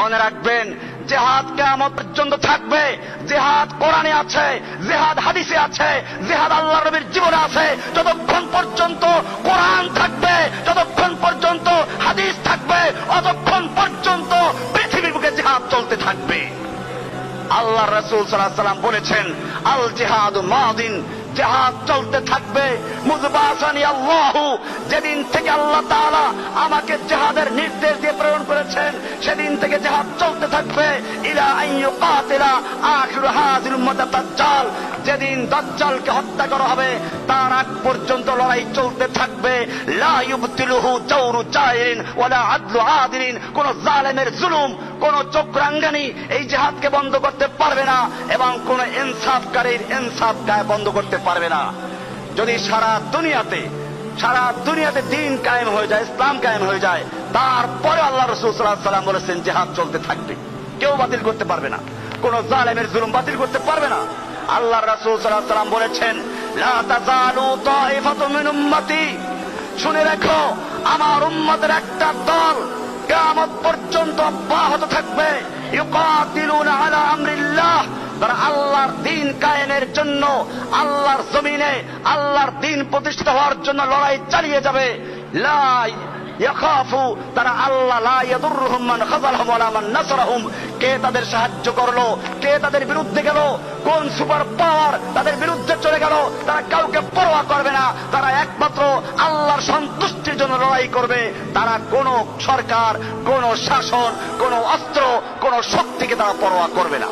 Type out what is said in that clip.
মনে রাখবেন, জেহাদ কেমন পর্যন্ত থাকবে। জেহাদ কোরআনে আছে, জেহাদ হাদিসে আছে, জেহাদ আল্লাহ নবীর জীবনে আছে। যতক্ষণ পর্যন্ত কোরআন থাকবে, যতক্ষণ পর্যন্ত হাদিস থাকবে, অতক্ষণ পর্যন্ত পৃথিবীর বুকে জেহাদ চলতে থাকবে। আল্লাহ রসুল সাল্লাহ সাল্লাম বলেছেন আল জেহাদ মাদিন জেহাদ চলতে থাকবে। মুজবাসানি আল্লাহু, যেদিন থেকে আল্লাহ তাআলা আমাকে জেহাদের নির্দেশ দিয়ে প্রেরণ করেছেন, সেদিন থেকে জেহাদ চলতে থাকবে। ইলা আইয়ু কাতিলা আখিরু হাজির উম্মাত দাজ্জাল যেদিন দাজ্জালকে হত্যা করা হবে, তার আগ পর্যন্ত লড়াই চলতে থাকবে। লা ইউবতিলুহু জাওরু জাইরিন ওয়ালা আদলু আদিলিন কোন জালেমের জুলুম কোন চক্রাঙ্গানি এই জেহাদকে বন্ধ করতে পারবে না এবং কোন ইনসাফকারীর ইনসাফ গায়ে বন্ধ করতে পারবে না। যদি সারা দুনিয়াতে সারা দুনিয়াতে দিন কায়েম হয়ে যায়, ইসলাম কায়েম হয়ে যায় তারপরে আল্লাহ রসুল সাল্লাহ সাল্লাম বলেছেন জেহাদ চলতে থাকবে। কেউ বাতিল করতে পারবে না। কোন জালেমের জুলুম বাতিল করতে পারবে না। আল্লাহ রসুল সাল্লাহ সাল্লাম বলেছেন শুনে রেখো, আমার উম্মতের একটা দল কিয়ামত পর্যন্ত অব্যাহত থাকবে। তারা আল্লাহর দিন কায়েমের জন্য, আল্লাহর জমিনে, আল্লাহর দিন প্রতিষ্ঠিত হওয়ার জন্য লড়াই চালিয়ে যাবে। লাই তারা আল্লাহ লা ইয়াদুররুহুম মান খাযালাহুম ওয়ালা মান কে তাদের সাহায্য করল? কে তাদের বিরুদ্ধে গেল? কোন সুপার পাওয়ার তাদের বিরুদ্ধে চলে গেল? তারা কাউকে পরোয়া করবে না, তারা একমাত্র আল্লাহর সন্তুষ্টির জন্য লড়াই করবে। তারা কোন সরকার, কোন শাসন, কোন অস্ত্র, কোন শক্তিকে তারা পরোয়া করবে না।